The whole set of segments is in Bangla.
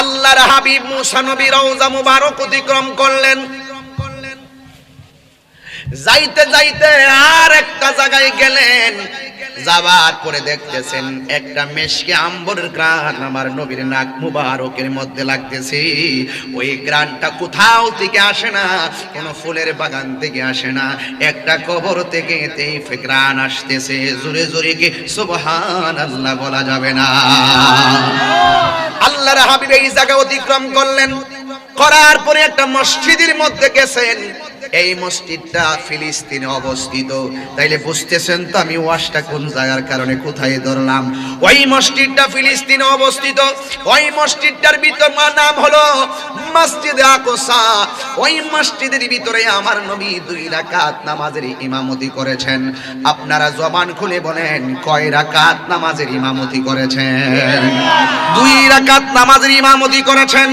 আল্লাহর হাবিব মুসা নবী রওজা মুবারক অতিক্রম করলেন। যাইতে যাইতে আর একটা জায়গায় গেলেন। যাবার পরে দেখতেছেন একটা মেশকে আম্বরের গ্রান, আমার নবীর নাক মুবারকের মধ্যে লাগতেছে। ওই গ্রানটা কোথাও থেকে আসে না, কোনো ফুলের বাগান থেকে আসে না। একটা কবর থেকে তেই গ্রান আসতেছে। জোরে জোরে কি সুবহান আল্লাহ বলা যাবে না। আল্লাহর হাবিব এই জায়গা অতিক্রম করলেন। করার পরে একটা মসজিদের মধ্যে গেছেন। এই মসজিদটা ফিলিস্তিনে অবস্থিত। তাইলে বুঝতেছেন তো আমি ওয়াশটা কোন জায়গার কারণে কোথায় ধরলাম। ওই মসজিদটা ফিলিস্তিনে অবস্থিত। ওই মসজিদটার ভিতর নাম হলো মসজিদ আকসা। ওই মসজিদের ভিতরে আমার নবী দুই রাকাত নামাজের ইমামতি করেছেন। আপনারা জবান খুলে বলেন, কয় রাকাত নামাজের ইমামতি করেছেন? দুই রাকাত নামাজের ইমামতি করেছেন।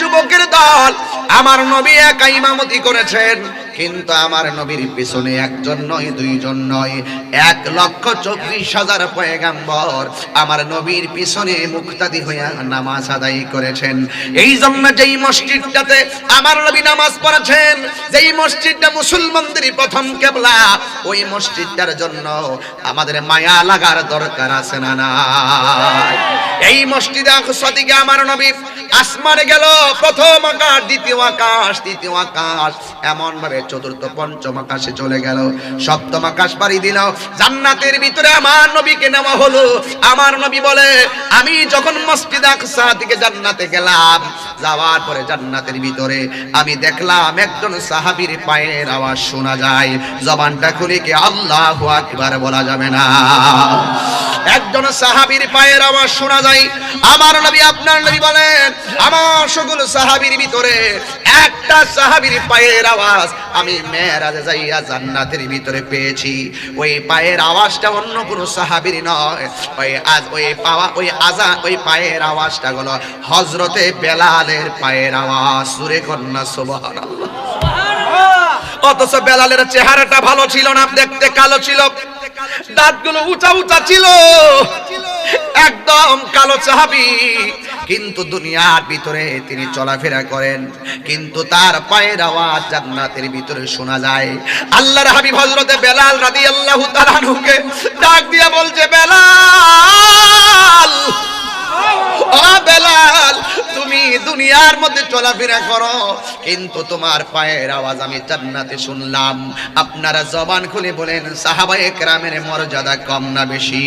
যুবকের দল, আমার নবী একা ইমামতি করেছেন। কিন্তু আমার নবীর পিছনে একজন নয়, দুইজন নয়, এক লক্ষ চব্বিশ হাজার পয়গাম্বর আমার নবীর পিছনে মুক্তাদি হইয়া নামাজ আদায় করেছেন। এই জন্য যেই মসজিদটাতে আমার নবী নামাজ পড়েছেন, যেই মসজিদটা মুসলমানদের প্রথম কেবলা, ওই মসজিদটার জন্য আমাদের মায়া লাগার দরকার আছে না না এই মসজিদে আকসাদিকে আমার নবী। আসমানে গেল প্রথম আকাশ, দ্বিতীয় আকাশ, তৃতীয় আকাশ। এমন ভাবে চতুর্থ, পঞ্চম আকাশে চলে গেল। সপ্তম আকাশ পাড়ি দিল। জান্নাতের ভিতরে আমার নবীকে নেওয়া হলো। আমার নবী বলে, আমি যখন মসজিদ আকসা থেকে জান্নাতে গেলাম, যাওয়ার পরে জান্নাতের ভিতরে আমি দেখলাম একজন সাহাবীর পায়ের আওয়াজ শোনা যায়। জবানটা খুলে কি আল্লাহু আকবার বলা যাবে না। একজন সাহাবীর পায়ের আওয়াজ শোনা যায়। আমার নবী, আপনার নবী বলেন, আমার সকল সাহাবীর ভিতরে একটা সাহাবীর পায়ের আওয়াজ আমি মেয়েরাজে যাইয়া জান্নাতের ভিতরে পেয়েছি। ওই পায়ের আওয়াজটা অন্য কোনো সাহাবীর নয়। ওই আজ, ওই পাওয়া, ওই আজা, ওই পায়ের আওয়াজটা হলো হজরতে বেলালের পায়ের আওয়াজ। সুরে কন্যা, সুবহানাল্লাহ। অথচ বেলালের চেহারাটা ভালো ছিল না, দেখতে কালো ছিল। দাঁতগুলো উঁচা উঁচা ছিল। একদম কালো চাহাবি কিন্তু দুনিয়ার ভিতরে তিনি চলাফেরা করেন। কিন্তু তার পায়ের আওয়াজ জান্নাতের ভিতরে শোনা যায়। আল্লাহর হাবিব হযরতে বেলাল রাদিয়াল্লাহু তাআলা আনহুকে ডাক দিয়া বলছে, বেলাল! ও বেলাল! তুমি দুনিয়ার মধ্যে চলাফেরা করো। কিন্তু তোমার পায়ের আওয়াজ আমি জান্নাতে শুনলাম। আপনারা জবান খুলে বলেন সাহাবায়ে কেরামের মর্যাদা কম না বেশি?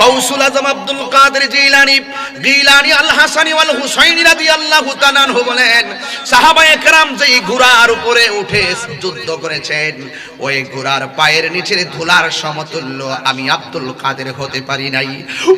গৌসুল আজম আব্দুল কাদের জিলানি জিলানি আল হাসানি ওয়াল হুসাইনি রাদিয়াল্লাহু তাআলা বলেন সাহাবায়ে কেরাম যেই ঘোড়ার উপরে উঠে যুদ্ধ করেছেন, ওই ঘোড়ার পায়ের নিচের ধুলার সমতুল্য আমি আব্দুল কাদের হতে পারি নাই।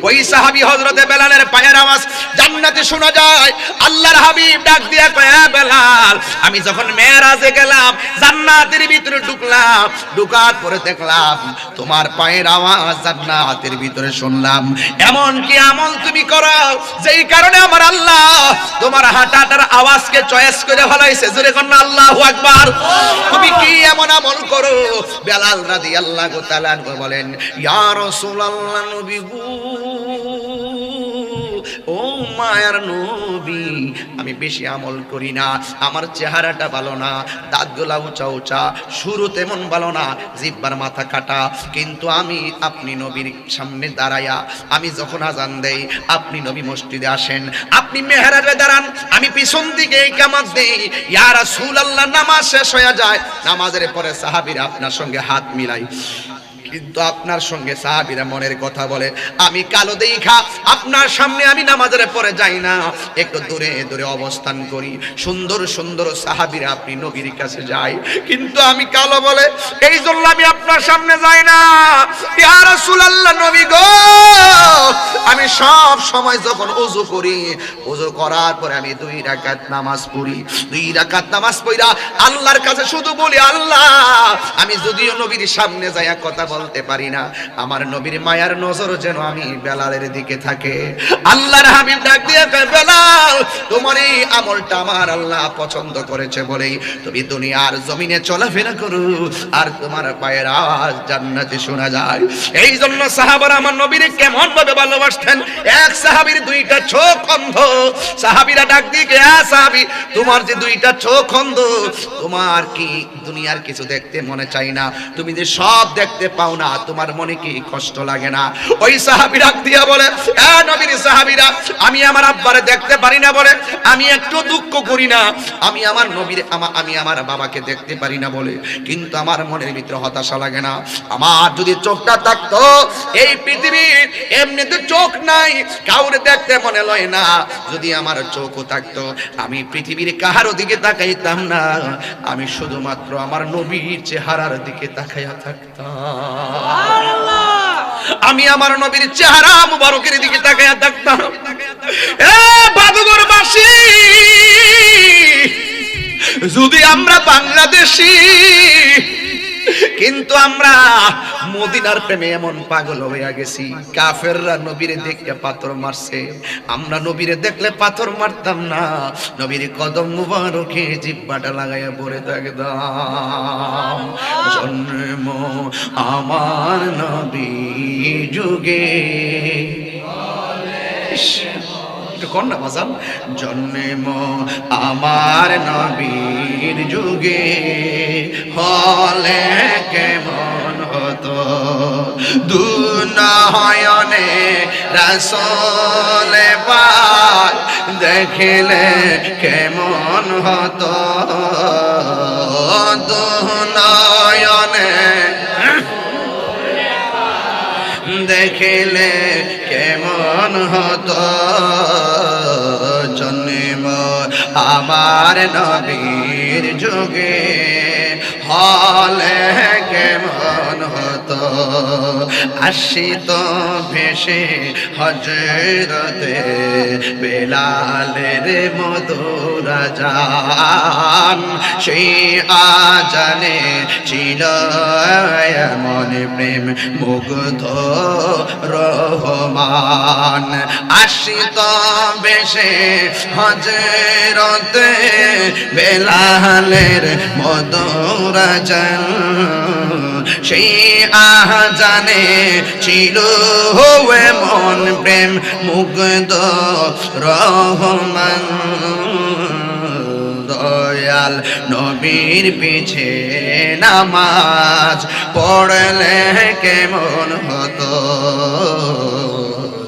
ওই সাহাবী হযরতে বেলালের পায়ের আওয়াজ জান্নাতে শোনা যায়, আল্লাহর হাবিব ডাক দিয়া কয়, "এ বেলাল, আমি যখন মেরাজে গেলাম, জান্নাতের ভিতরে ঢুকলাম, ঢুকার পরে দেখলাম, তোমার পায়ের আওয়াজ জান্নাতের ভিতরে শুনলাম। এমন কি আমল তুমি করো যেই কারণে আমার আল্লাহ তোমার হাঁটাটার আওয়াজকে চয়েস করে ফলাইছে। জোরে কন্যা, আল্লাহু আকবার। তুমি কি এমন আমল করো? বেলাল রাদিয়াল্লাহু তাআলা বলেন, ইয়া রাসূলুল্লাহ, নবী গো মায়ার নবী। আমি বেশি আমল করি না, আমার চেহারাটা ভালো না দাঁতগুলা উঁচা উঁচা শুরু তেমন ভালো না, জিব্বার মাথা কাটা। কিন্তু আমি আপনি নবীর সামনে দাঁড়াইয়া, আমি যখন আজান দেই, আপনি নবী মসজিদে আসেন, আপনি মেহরাজে দাঁড়ান, আমি পিছন দিকে কামাত দেই। ইয়া রাসূলুল্লাহ, নামাজ শেষ হয়ে যায়, নামাজের পরে সাহাবীরা আপনার সঙ্গে হাত মিলাই। কিন্তু আপনার সঙ্গে সাহাবিরা মনের কথা বলে, আমি কালো দেখা আপনার সামনে আমি নামাজের পরে যাই না। একটু দূরে দূরে অবস্থান করি। সুন্দর সুন্দর সাহাবিরা আপনি নবীর কাছে যাই কিন্তু আমি কালো বলে, এই জন্য আমি আপনার সামনে যাই না। রাসূলুল্লাহ, নবী গো! আমি সব সময় যখন ওযু করি ওযু করার পরে আমি দুই রাকাত নামাজ পড়ি। দুই রাকাত নামাজ পড়া আল্লাহর কাছে শুধু বলি, আল্লাহ, আমি যদিও নবীর সামনে যাইয়া কথা বল বলতে পারি না। আমার নবীর মায়ার নজর যেন আমি বেলালের দিকে থাকে। আল্লাহর হাবিব ডাক দিয়ে বেলাল, তোমার এই আমলটা আমার আল্লাহ পছন্দ করেছে বলেই তুমি দুনিয়ার জমিনে চলাফেরা করো আর তোমার পায়ের আওয়াজ জান্নাতে শোনা যায়। এই জন্য সাহাবারা আমার নবীর কেমন ভাবে ভালোবাসতেন। এক সাহাবীর দুইটা চোখ অন্ধ। সাহাবীরা ডাক দিয়ে কে সাহাবী, তোমার যে দুইটা চোখ অন্ধ, তোমার কি দুনিয়ার কিছু দেখতে মনে চাই না? তুমি যে সব দেখতে পাও না, তোমার মনে কি কষ্ট লাগে না? ওই সাহাবী ডাক দিয়া বলে, এ নবীর সাহাবীরা, আমি আমার আব্বারে দেখতে পারি না বলে, আমি একটু দুঃখ করি না। আমি আমার নবীর, আমি আমার বাবাকে দেখতে পারি না বলে, কিন্তু আমার মনের ভিতরে হতাশা লাগে না। আমার যদি চোখটা থাকতো, এই পৃথিবীর এমনিতে চোখ নাই, কাউরে দেখতে মনে লয় না। যদি আমার চোখও থাকতো, আমি পৃথিবীর কাহারও দিকে তাকাইতাম না। আমি শুধুমাত্র আমার নবীর চেহারার দিকে তাকাইয়া থাকতাম। আমি আমার নবীর চেহারা মুবারকের দিকে তাকায়া দেখতাম। এ বাদুগর বাসি যদি আমরা বাংলাদেশি কিন্তু আমরা মদিনার প্রেমে এমন পাগল হইয়া গেছি। কাফেররা নবীরে দেখে পাথর মারছে। আমরা নবীরে দেখলে পাথর মারতাম না। নবীর কদম মুবারকে জিব্বাটা লাগাইয়া পড়ে থাকতাম। জন্ম আমার নবী যুগে। একটু কর না, বাজান। জন্ম আমার নবীর যুগে হলে কেমন হতো? দুনয়নে রাসলে পাক দেখিলে কেমন হতো? দুনয়নে দেখিলে কেমন হত জন্ম আমার নবীর যুগে হলে হতো। আসিত ভেসে হজরতে বেলালের মধুরা যান সেই আজানে ছিল এমন প্রেম মুগ্ধ রহমান। আসিত বেশে হজরতে বেলালের মধুরা যান সেই আজানে ছিল এমন প্রেম মুগ্ধ, রহমান, দয়াল। নবীর পিছে নামাজ পড়লে কেমন হতো?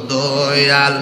দয়াল।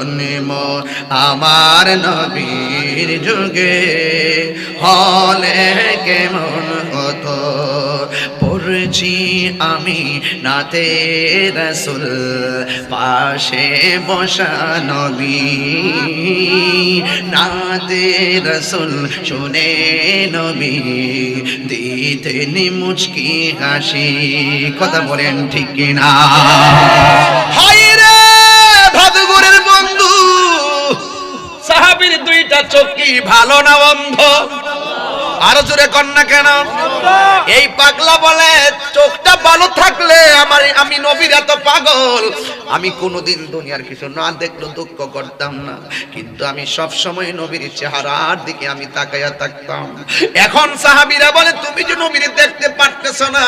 জন্ম আমার নবীর যুগে হলে কেমন হতো? পড়ছি আমি নাতে রসুল, পাশে বসা নবী। নাতে রসুল শুনে নবী দিতেন মুচকি হাসি, কথা বলেন ঠিক হায় চোখ কি ভালো না বন্ধ আরও জোরে কন্যা কেন? এই পাগলা বলে, চোখটা ভালো থাকলে আমার, আমি নবীর এত পাগল। আমি কোনোদিন দুনিয়ার কিছু না দেখলে দুঃখ করতাম না। কিন্তু আমি সব সময় নবীর চেহারার দিকে আমি তাকাইয়া থাকতাম। এখন সাহাবীরা বলে, তুমি যে নবীর দেখতে পারতেছ না,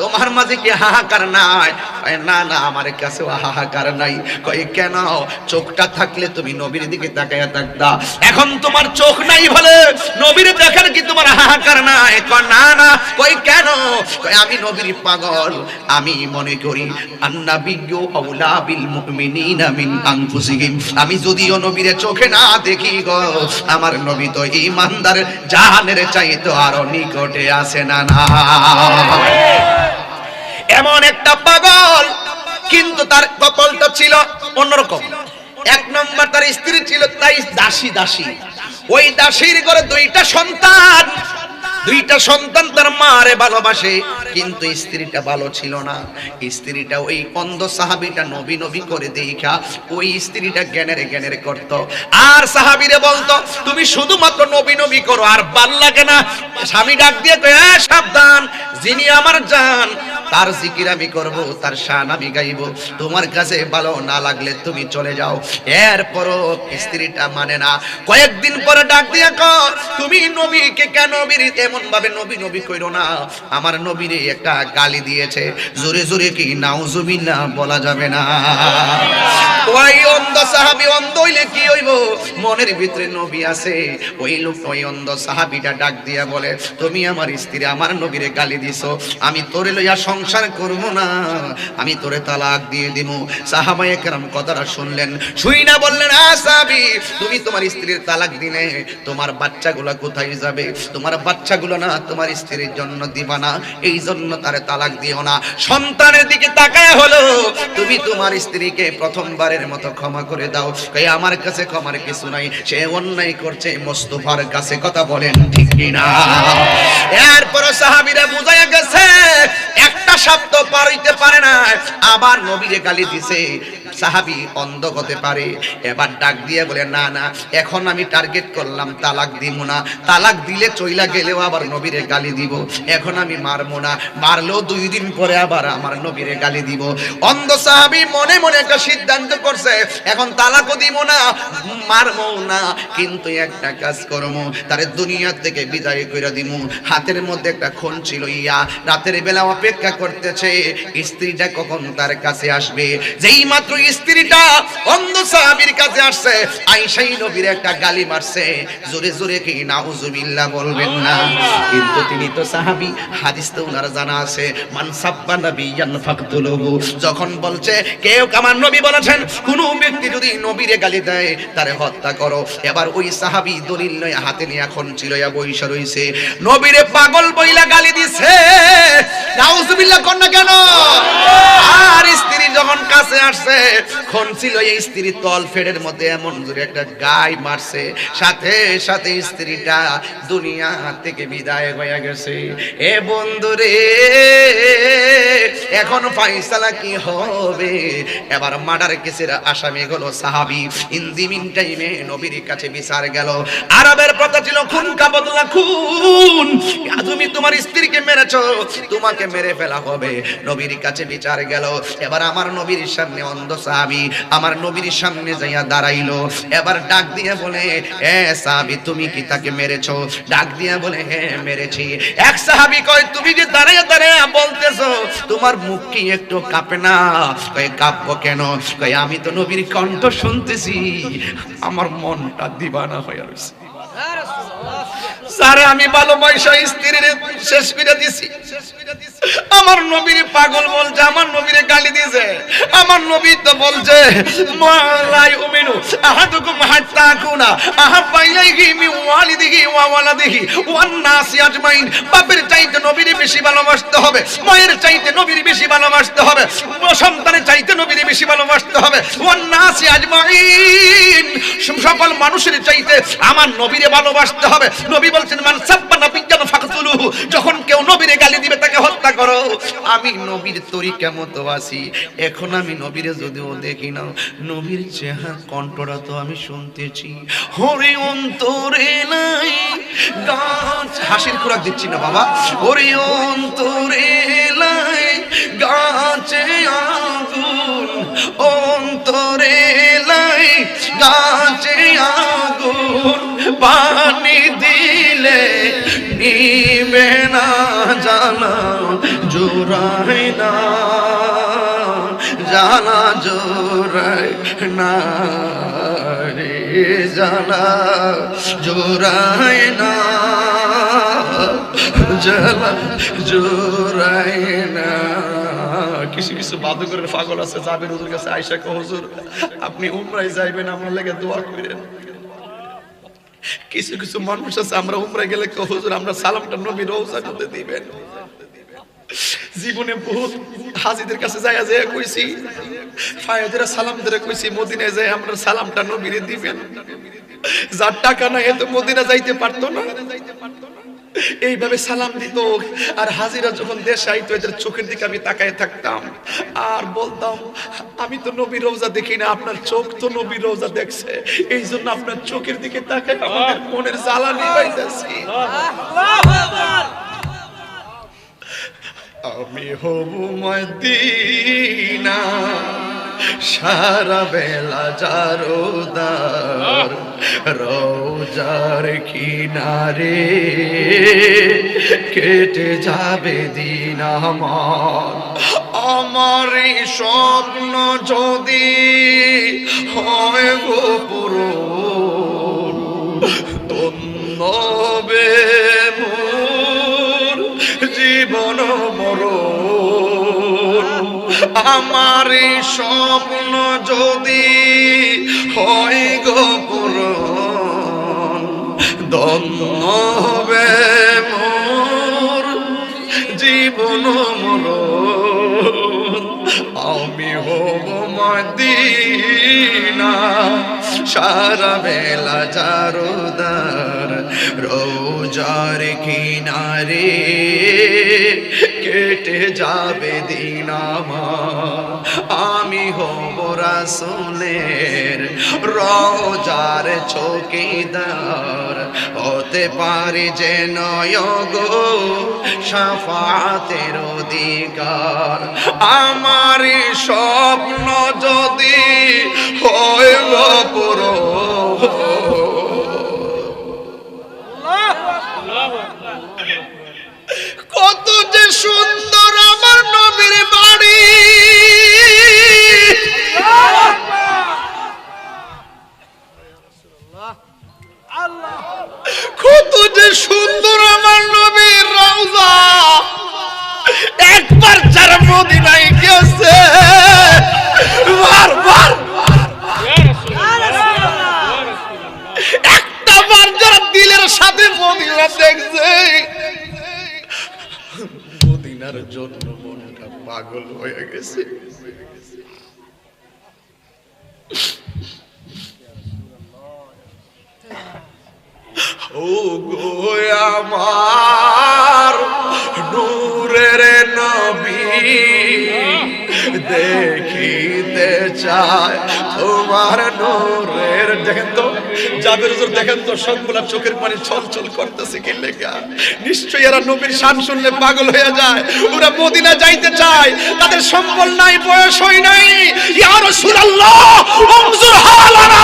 তোমার মাঝে কি হাহাকার নাই? না না, আমার কাছে হাহাকার নাই। কয়, কেন? চোখটা থাকলে তুমি নবীর দিকে তাকায়া থাকতা। এখন তোমার চোখ নাই বলে, নবীর দেখার কি তোমার হাহাকার নাই না না, কই কেন? আমি নবীর পাগল, আমি মনে করি বিল আমি যদিও নবীর চোখে না দেখি গো, আমার নবী তো ইমানদার জাহানের চাইতো আরও নিকটে আসে না না। এমন একটা পাগল, কিন্তু তার কপালটা ছিল অন্যরকম। এক নম্বর তার স্ত্রী ছিল তাই দাসী দাসী। ওই দাসীর ঘরে দুইটা সন্তান। দুইটা সন্তান তার মারে ভালোবাসে কিন্তু স্ত্রীটা ভালো ছিল না। স্ত্রীটা ওই অন্ধ সাহাবিটা নবী নবী করে দেখা ওই স্ত্রীটা জ্ঞানের জ্ঞানের করত। আর সাহাবিরে বলতো তুমি শুধুমাত্র নবী নবী করো আর ভালো লাগে না। স্বামী ডাক দিয়ে "এ, সাবধান যিনি আমার জান তার জিকির আমি করব, তার শান আমি গাইব। তোমার কাছে ভালো না লাগলে তুমি চলে যাও। এরপরও স্ত্রীটা মানে না। কয়েকদিন পরে ডাক দিয়া কর তুমি নবীকে কেন বিরি এমন ভাবে নবী নবী কইরো না? আমার নবীরে একটা গালি দিয়েছে। জোরে জোরে কি নাউজুবিল্লাহ বলা যাবে না। ওই অন্ধ সাহাবী অন্ধ হইলে কি হইব? মনের ভিতরে নবী আছে। ওই লোক ওই অন্ধ সাহাবীটা ডাক দিয়া বলে, তুমি আমার স্ত্রী, আমার নবীরে গালি দিছো। আমি তোরে লইয়া সংসার করব না। আমি তোরে তালাক দিয়ে দিব। সাহাবায়ে একরাম কথাটা শুনলেন। শুই না বললেন, আ সাহাবী, তুমি তোমার স্ত্রীর তালাক দিলে তোমার বাচ্চাগুলো কোথায় যাবে? তোমার বাচ্চাগুলো না তোমার স্ত্রীর জন্য দিবা না এই জন্য তারে তালাক দিও না। সন্তানের দিকে তাকায় হলো। তুমি তোমার স্ত্রীকে প্রথমবারের মতো ক্ষমা করে দাও। কই আমার কাছে ক্ষমার কিছু নাই। সে অন্যায় করছে, মোস্তফার কাছে কথা বলেন ঠিক কিনা? এরপর সাহাবীরা বুঝাইয়া গেছে, একটা শব্দ পার হইতে পারে না। আবার নবীরে গালি দিছে। সাহাবী অন্ধ হতে পারে। এবার ডাক দিয়ে বলে, না না, এখন আমি টার্গেট করলাম, তালাক দিব না। তালাক দিলে চইলা গেলেও আবার নবীরে গালি দিব। এখন আমি মারবো না। মারলেও দুই দিন পরে আবার আমার নবীরে গালি দিব। অন্ধ সাহাবী মনে মনে একটা সিদ্ধান্ত করছে, এখন তালাকও দিব না মারবো না, কিন্তু একটা কাজ করব তারে দুনিয়া থেকে বিদায় করে দিব হাতের মধ্যে একটা খুন ছিল, ইয়া, রাতের বেলা অপেক্ষা করতেছে, স্ত্রীটা কখন তার কাছে আসবে? যেই মাত্র স্ত্রীটা অন্ধ সাহাবীর কাছে আসছে নবীর একটা গালি মারছে। জোরে জোরে কি নাউজুবিল্লাহ বলবেন না। কিন্তু তিনি তো সাহাবী, হাদিস তো উনার জানা আছে। যখন বলছে, কেউ আমার নবী বলেছেন, কোন ব্যক্তি যদি নবীরে গালি দেয়, তারে হত্যা করো। এবার ওই সাহাবী দলিল নয় হাতে নিয়ে এখন ইয়া বইসা রইছে। নবীরে পাগল বইলা গালি দিছে। নাউজুবিল্লাহ না কেন? আর স্ত্রী যখন কাছে আসছে খন ছিল এই স্ত্রী তল ফেডের মধ্যে এমন জোরে একটা গাই মারছে। সাথে সাথে স্ত্রীটা দুনিয়া থেকে বিদায় হয়ে গেছে। এ বন্ধু এখন ফাইসালা কি হবে? এবার মার্ডার কেসের আসামি হলো সাহাবি। ইন দি মিন টাইমে নবীর কাছে বিচার গেল। আরবের কথা ছিল, খুন কাবদলা খুন। তুমি তোমার স্ত্রীকে মেরেছো, তোমাকে মেরে ফেলা হবে। নবীর কাছে বিচার গেল। এবার আমার নবীর সামনে অন্ধ সাহাবি, আমার নবীর সামনে যাইয়া দাঁড়াইলো। এবার ডাক দিয়ে বলে, এ সাহাবি, তুমি কি তাকে মেরেছো? ডাক দিয়ে বলে হ্যাঁ মেরেছি। এক সাহাবি কয়, তুমি যে দাঁড়াইয়া দাঁড়াইয়া বলতেছো, তোমার মুখ কি একটু কাঁপে না? কয়, কাঁপবো কেন? কয়, আমি তো নবীর কণ্ঠ শুনতেছি, আমার মনটা দিবানা হয়ে রয়েছে স্যার, আমি ভালোবাসা স্ত্রীর শেষ করে দিছি। আমার নবীর পাগল বলছে, আমার নবীরে গালি দিয়েছে। আমার নবী তো বলছে মালাই উমিনু আহাদুকুম হাত্তা কুনা আহাব্বা ইলাইহি মিন ওয়ালিদিহি ওয়া ওয়ালাদিহি ওয়ান নাসি আজমাইন। বাপের চাইতে নবীর বেশি ভালোবাসতে হবে, মায়ের চাইতে নবীর বেশি ভালোবাসতে হবে, সন্তানের চাইতে নবীর বেশি ভালোবাসতে হবে। ওয়ান নাসি আজমাইন। সকল মানুষের চাইতে আমার নবীরে ভালোবাসতে হবে। নবী বলছেন, মান সাব্বা নাবিয়ান ফাকতুলুহু। যখন কেউ নবীরে গালি দিবে, তাকে হত্যা করো। আমি নবীর তরিকা মতো আছি। এখন আমি নবীরে যদিও দেখি না, নবীর চেহারা, কণ্ঠটা তো আমি শুনতেছি। হরে অন্তরে নাই গাছ। হাসির খোরাক দিচ্ছি না, বাবা। হরে অন্তরে নাই গাছে আগুন। অন্তরে লাই গাছে। পানি দিলে নিবে না জানা, জোড়ায় না জালা জোরাই না জালা জোরাই না জালা জোরাই না। কিছু কিছু বাদুকরের পাগল আছে যাবেন ওদের কাছে আয়সা কো হুজুর, আপনি উমরাই যাইবেন, আমার লেগে দোয়া করেন। কিছু কিছু মানুষ আছে, আমরা উমরা গেলে হুজুর, আমরা সালামটা নবীর রওজা করতে দিবেন। জীবনে বহুত হাজিদের কাছে যাইয়া যায় কইছি ফায়াদেরা সালাম ধরে কইছি, মদিনায় যাই আমরা সালামটা নবীরে দিবেন। যার টাকা না এত মদিনা যাইতে পারতো না। এইভাবে সালাম দিত আর হাজিরা যখন দেশে আইতো, এদের চোখের দিকে আমি তাকায় থাকতাম। আর বলতাম, আমি তো নবী রোজা দেখি না, আপনার চোখ তো নবী রোজা দেখছে। এই জন্য আপনার চোখের দিকে তাকায় আমাদের মনের জ্বালানি পাইতেছি। আমি হব মদিনা, সারা বেলা জারোদার রোজার কিনারে কেটে যাবে দিন আমার। আমার স্বপ্ন যদি হয় গো পুরো তন্নবে মোর জীবন মরণ। আমার স্বপ্ন যদি হয় গোপুর দন্ন হবে মোর জীবন মর আমি হব মদিনা সারা বেলা জারোদার রোজার কিনারে কেটে যাবে দিন। আমি হব রাসুলের রোজার চৌকিদার হতে পারি যে নয়গ সাফাতের অধিকার আমার স্বপ্ন যদি হইল পুরো যে সুন্দর আমার নবীর বাড়ি। কত যে সুন্দর আমার নবীর রওজা। একবার যারা মদিনায় গেছে একটা বার যারা দিলের সাথে মদিনা দেখছে পাগল হয়ে গেছে। ও গো আমার নূরের নবী দেখিতে চায় তোমার নূরের দেখেন তো জাবের হুজুর, দেখেন তো, সবগুলা চোখের পানি ছলছল ছল করতেছে কি লেখা নিশ্চয়ই এরা নবীর শান শুনলে পাগল হয়ে যায়। ওরা মদিনা যাইতে চায়, তাদের সম্বল নাই, বয়স হয় নাই। ইয়া রাসূলুল্লাহ উমজুর হালানা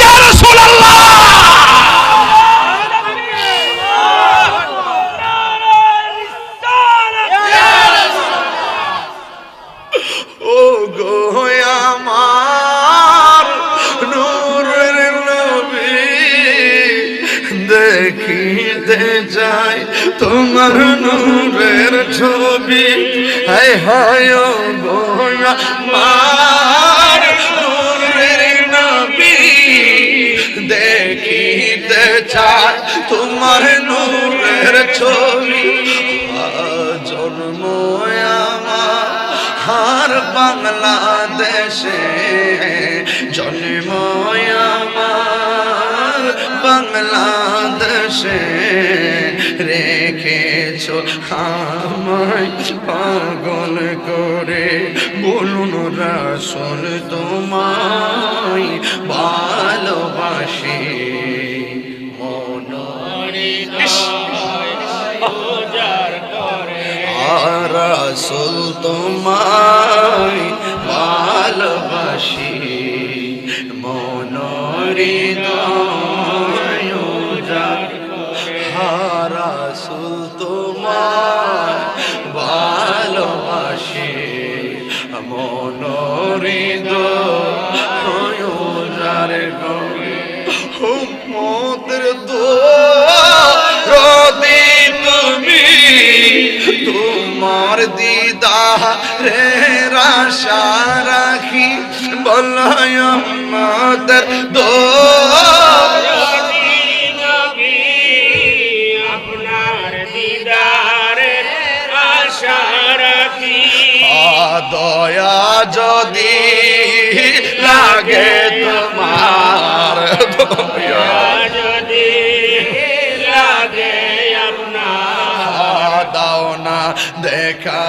ইয়া রাসূলুল্লাহ। দেখিতে যাই তোমার নূরের ছবি। হায় হায়, ও গো আমার নূরের নবী। দেখিতে চাই তোমার নূরের ছবি। জন্ম আমার বাংলাদেশে। জন্ম বাংলাদেশে রেখেছ আমায় পাগল করে। বলুন রাসুল তোমায় ভালোবাসি। মনরে রাসুল তোমায় ভালোবাসি। বলয় নবী আপনার দিদারের আশা রাখি দয়া যদি লাগে তোমার দয়া যদি লাগে আপনার দাও না দেখা।